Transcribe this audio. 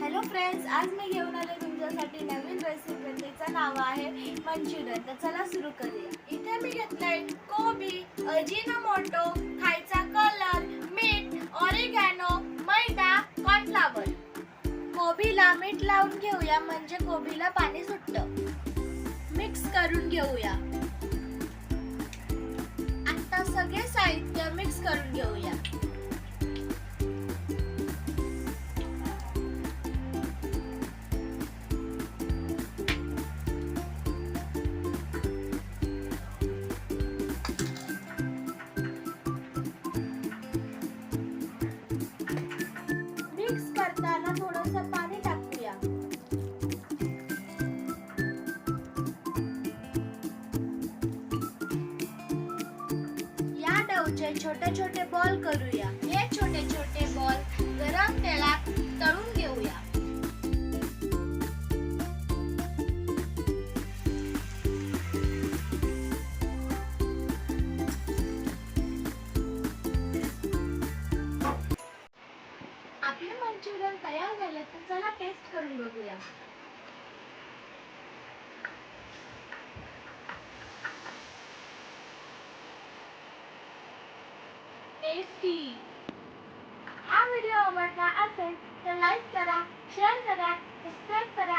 Hello friends आज मी घेऊन आले तुमच्यासाठी नवीन रेसिपी तिचं नाव आहे मंचुरियन. तर चला सुरू करूया. इथे मी घेतलंय कोबी अजिनोमोटो खायचा कलर मीठ ऑरिगॅनो मैदा कॉर्नफ्लावर कोबीला मीठ लावून घेऊया म्हणजे कोबीला पाणी सुटतं. मिक्स करून घेऊया. आता सगळे साहित्य मिक्स करून घेऊया. त्याला थोडंसं पाणी टाकूया. या डवचे छोटे छोटे बॉल करूया. हे छोटे छोटे बॉल मंचुरियन तयार झाले तर चला टेस्ट करून बघूया. टेस्टी हा व्हिडिओ आवडला असेल तर लाईक करा शेअर करा सबस्क्राईब करा